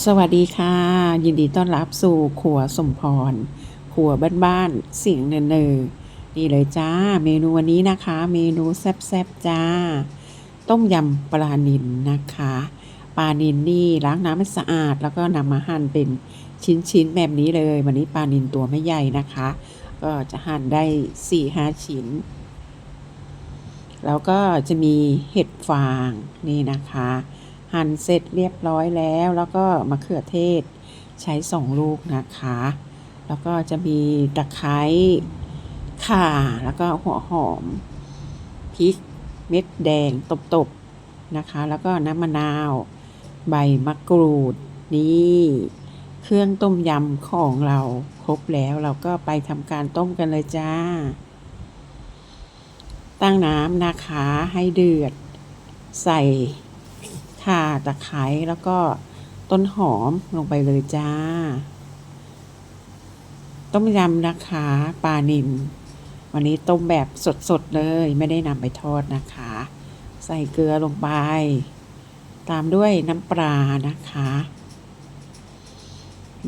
สวัสดีค่ะ ยินดีต้อนรับสู่ครัวสมพรครัวบ้านๆเสียงเนอๆนี่เลยจ้า เมนูวันนี้นะคะ เมนูแซ่บๆจ้า ต้มยำปลานิลนะคะ ปลานิลนี่ล้างน้ำให้สะอาด แล้วก็นำมาหั่นเป็นชิ้นๆแบบนี้เลย วันนี้ปลานิลตัวไม่ใหญ่นะคะ ก็จะหั่นได้4-5หชิ้น แล้วก็จะมีเห็ดฟางนี่นะคะ หั่นเสร็จเรียบร้อยแล้ว แล้วก็มะเขือเทศใช้สองลูกนะคะ แล้วก็จะมีตะไคร้ข่าแล้วก็หัวหอมพริกเม็ดแดงตบๆนะคะ แล้วก็น้ำมะนาว ใบมะกรูดนี่เครื่องต้มยำของเราครบแล้วเราก็ไปทำการต้มกันเลยจ้า ตั้งน้ำนะคะให้เดือด ใส่ ข่าตะไคร้แล้วก็ต้นหอมลงไปเลยจ้า ต้มยำนะคะปลานิลวันนี้ต้มแบบสดๆเลยไม่ได้นำไปทอดนะคะ ใส่เกลือลงไป ตามด้วยน้ำปลานะคะ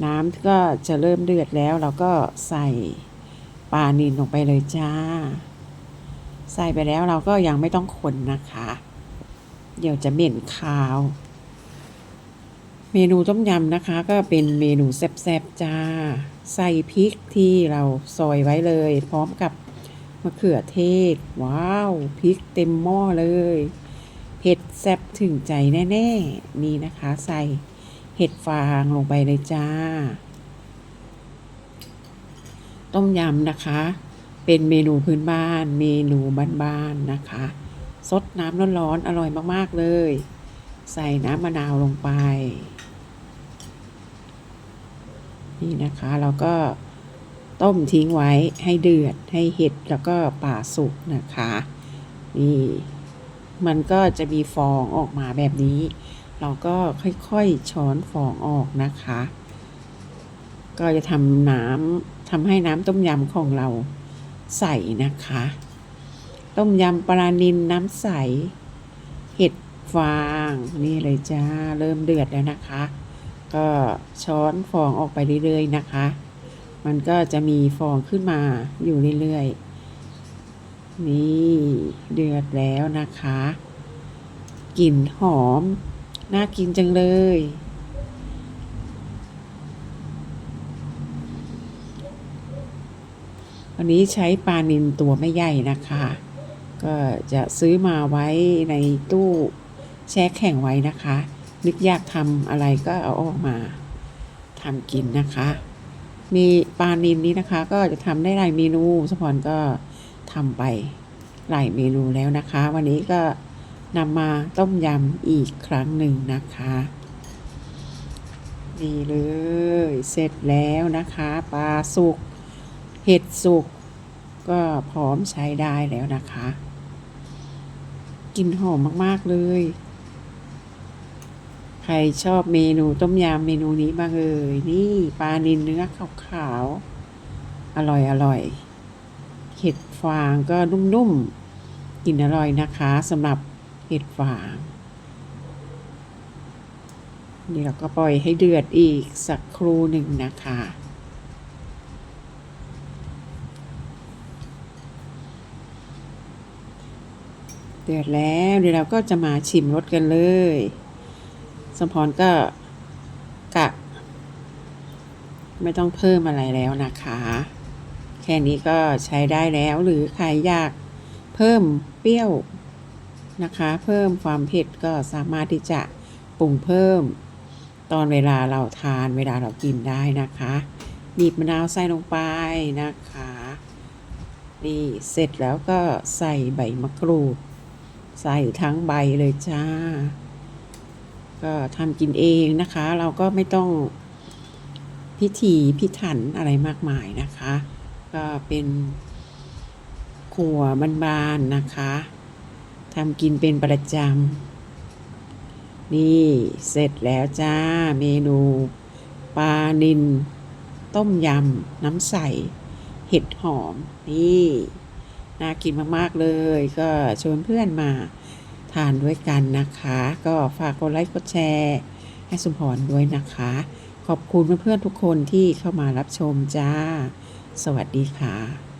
น้ำก็จะเริ่มเดือดแล้วเราก็ใส่ปลานิลลงไปเลยจ้า ใส่ไปแล้วเราก็ยังไม่ต้องคนนะคะ เดี๋ยวจะเหม็นคาว เมนูต้มยำนะคะ ก็เป็นเมนูแซ่บๆจ้า ใส่พริกที่เราซอยไว้เลย พร้อมกับมะเขือเทศ ว้าวพริกเต็มหม้อเลยเผ็ดแซ่บถึงใจแน่ๆ นี่นะคะ ใส่เห็ดฟางลงไปเลยจ้า ต้มยำนะคะ เป็นเมนูพื้นบ้าน เมนูบ้านๆนะคะ ซดน้ำร้อนๆอร่อยมากๆเลย ใส่น้ำมะนาวลงไป นี่นะคะเราก็ต้มทิ้งไว้ให้เดือดให้เห็ดแล้วก็ป่าสุกนะคะ นี่มันก็จะมีฟองออกมาแบบนี้ เราก็ค่อยๆช้อนฟองออกนะคะ ก็จะทำน้ำทำให้น้ำต้มยำของเราใส่นะคะ ต้มยำปลานิลน้ำใส เห็ดฟางนี่เลยจ้า เริ่มเดือดแล้วนะคะ ก็ช้อนฟองออกไปเรื่อยๆนะคะ มันก็จะมีฟองขึ้นมาอยู่เรื่อยๆ นี่เดือดแล้วนะคะกลิ่นหอม น่ากินจังเลย วันนี้ใช้ปลานิลตัวไม่ใหญ่นะคะ ก็จะซื้อมาไว้ในตู้แช่แข็งไว้นะคะ นึกอยากทำอะไรก็เอาออกมาทำกินนะคะ มีปลานินนี้นะคะ ก็จะทำได้หลายเมนูสปอนก็ทำไปหลายเมนูแล้วนะคะ วันนี้ก็นำมาต้มยำอีกครั้งหนึ่งนะคะนี่เลยเสร็จแล้วนะคะปลาสุกเห็ดสุกก็พร้อมใช้ได้แล้วนะคะ กลิ่นหอมมาก ๆ เลย ใครชอบเมนูต้มยำเมนูนี้บ้างเอ่ยนี่ปลานิลเนื้อขาวๆ อร่อยอร่อยเห็ดฟางก็นุ่มๆ กินอร่อยนะคะสำหรับเห็ดฟาง นี่เราก็ปล่อยให้เดือดอีกสักครู่หนึ่งนะคะ เดือดแล้วเดี๋ยวเราก็จะมาชิมรสกันเลยสมพรก็กะ ไม่ต้องเพิ่มอะไรแล้วนะคะ แค่นี้ก็ใช้ได้แล้วหรือใครอยากเพิ่มเปรี้ยวนะคะ เพิ่มความเผ็ดก็สามารถที่จะปรุงเพิ่ม ตอนเวลาเราทานเวลาเรากินได้นะคะบีบมะนาวใส่ลงไปนะคะ นี่เสร็จแล้วก็ใส่ใบมะกรูด ใส่ทั้งใบเลยจ้า ก็ทำกินเองนะคะ เราก็ไม่ต้องพิธีพิถันอะไรมากมายนะคะ ก็เป็นครัวบานๆนะคะทำกินเป็นประจำนี่เสร็จแล้วจ้า เมนูปลานินต้มยำน้ำใส เห็ดหอม นี่ น่ากินมากๆเลย ก็ชวนเพื่อนมาทานด้วยกันนะคะ ก็ฝากกดไลค์กดแชร์ให้สมพรด้วยนะคะ ขอบคุณเพื่อนๆทุกคนที่เข้ามารับชมจ้า สวัสดีค่ะ